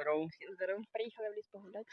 здоров. Всім здоров. Приїхали в ліс погуляти.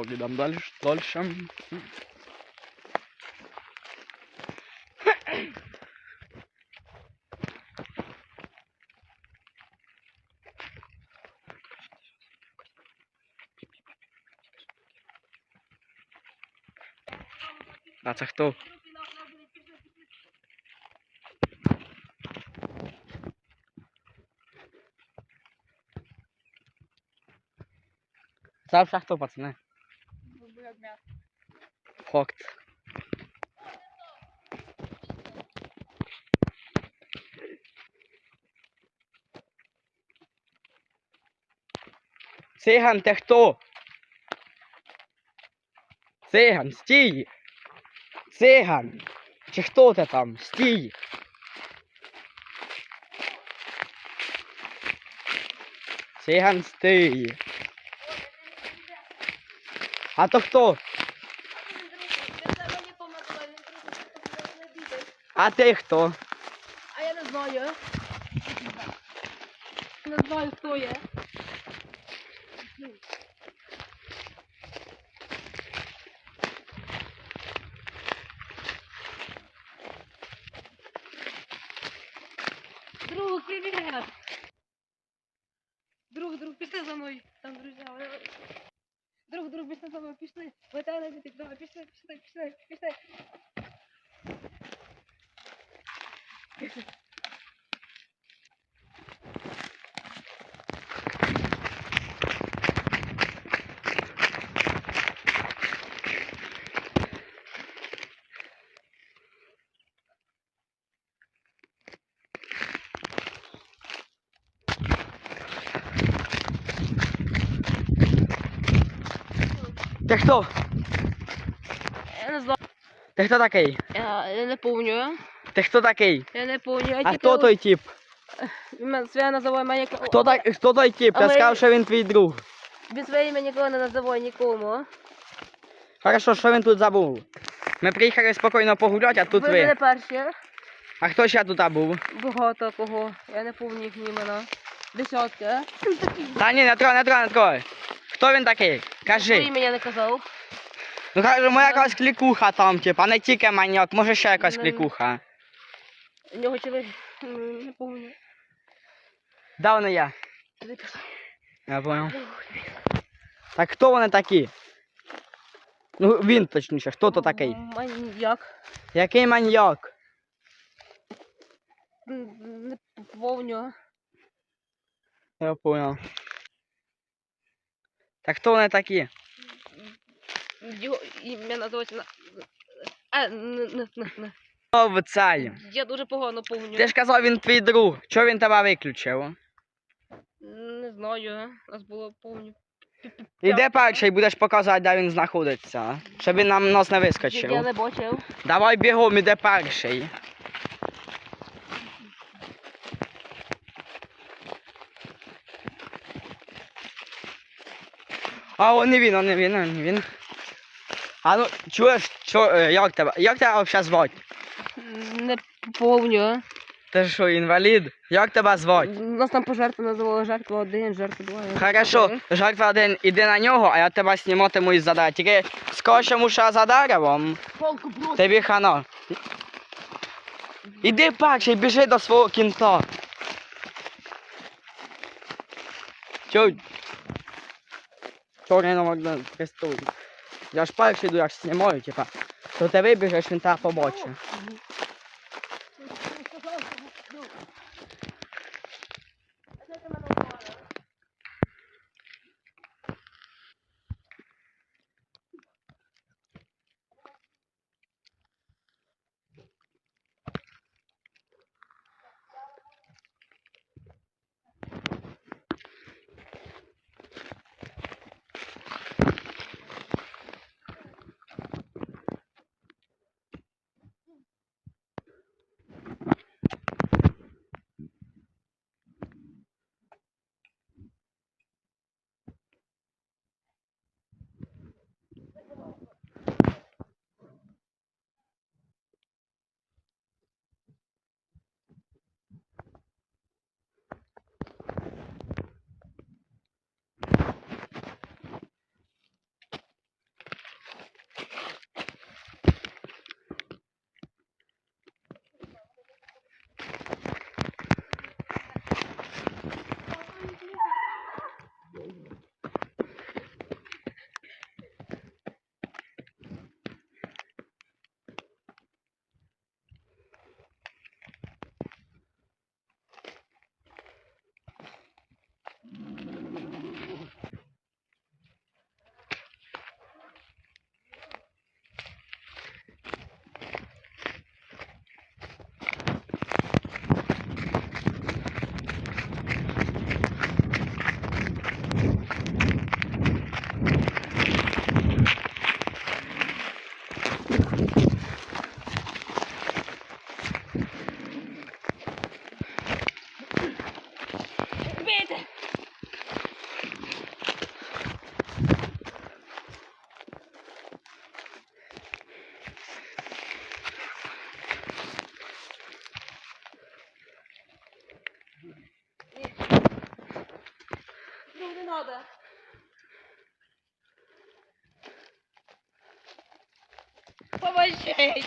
Korkudan dalış, dalışam. That's a tough. सब सस्तो पर्छ Циган, ти хто? Циган, стій! Циган! Чи хто ти там? Стій! Циган, стій! А то хто? А ти хто? А я не знаю. Не знаю, хто є. Привіт! Друг, друг, пішли за мною. Там друзі. Друг, друг, пішли за мною, пішли. Витягни дітей, давай, пішли, пішли, пішли, пішли. Хто? Я не знаю. Ти хто такий? Я, я не помню. Ти хто такий? Я не помню. А хто той тип? Він своє називає мене ніколи. Хто, так, хто той тип? Я Але- сказав, що він твій друг. Своє ім'я ніколи не називає нікому. Хорошо, що він тут забув? Ми приїхали спокійно погуляти, а тут ви. не перші. А хто ще тут був? Багато кого. Я не помню їхні імена. Десятки. Та ні, не трой, не трой, не трой. Хто він такий? Кажи. ім'я не казав. Ну каже, моя якась клікуха там, тип, а не тільки маньяк, може ще якась клікуха. У нього чоловік. Не помню. Да, вони я. Туди пішла. Я понял. Так хто вони такі? Ну він точніше, хто то такий? Маньяк. Який маньяк? Не помню. Я понял. Так хто вони такі? Його ім'я називається на... Овцай. Я дуже погано помню. Ти ж казав, він твій друг. Чого він тебе виключив? Не знаю. Нас було помню. Іди перший, будеш показувати, де він знаходиться. Щоб він нам нос не вискочив. Я не бачив. Давай бігом, іде перший. А, о, не він, о, не він, о, не він. А ну, чуєш, що, е, як тебе, як тебе взагалі звати? Не помню. Ти що, інвалід? Як тебе звати? Нас там пожертва називали жертва один, жертва два. Хорошо, жертва один, іди на нього, а я тебе зніматиму із задач. Тільки скочимо ще за деревом. Палку брось. Тобі хана. Іди перший, біжи до свого кінта. Чо? Номер один, пристуй. Я ж перший йду, я ж знімаю, типа. То ти вибіжеш, він тебе побачить. Надо. Помощей.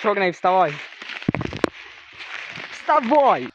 Чорний, вставай. Вставай!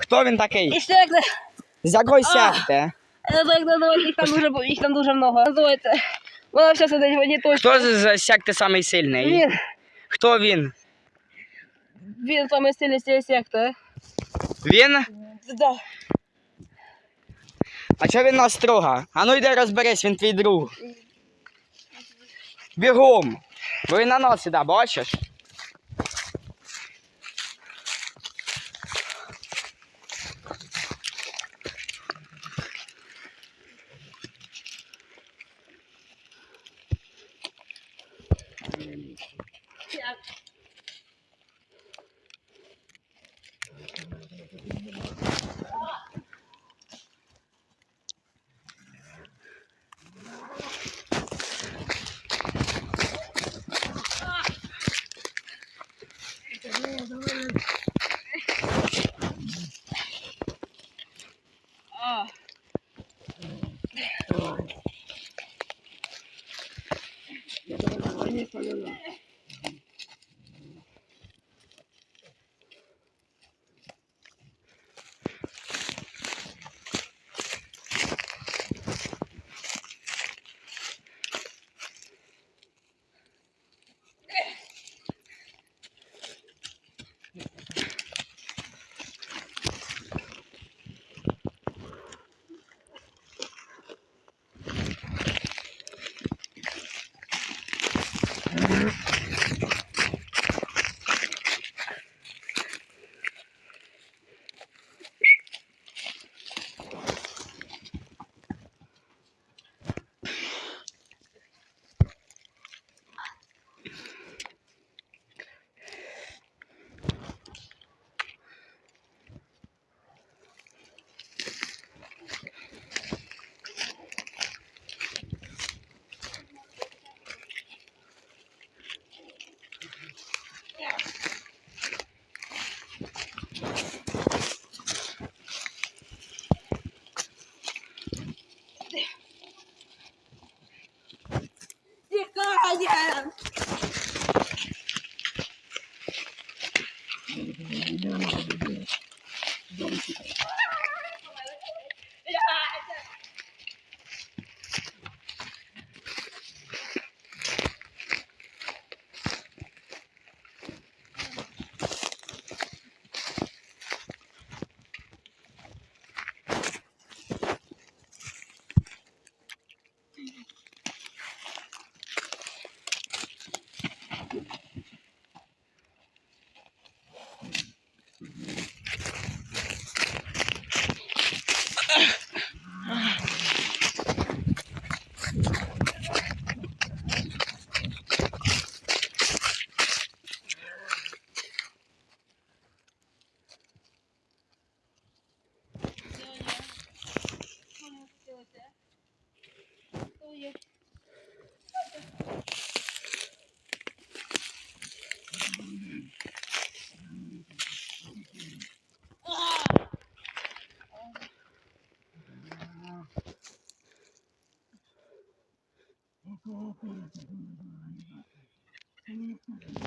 Хто він такий? І секта. З якої А. секти? Називайте, називайте, їх там дуже, їх там дуже много. Називайте. Вона вся сидить в одній точці. Хто з з секти самий сильний? Він, Хто він? він самий сильний з цієї секти. Він? Да. А чого він нас трога? А ну йди розберись, він твій друг. Бігом. Бо він на нас іде, бачиш? I am. 何ですか?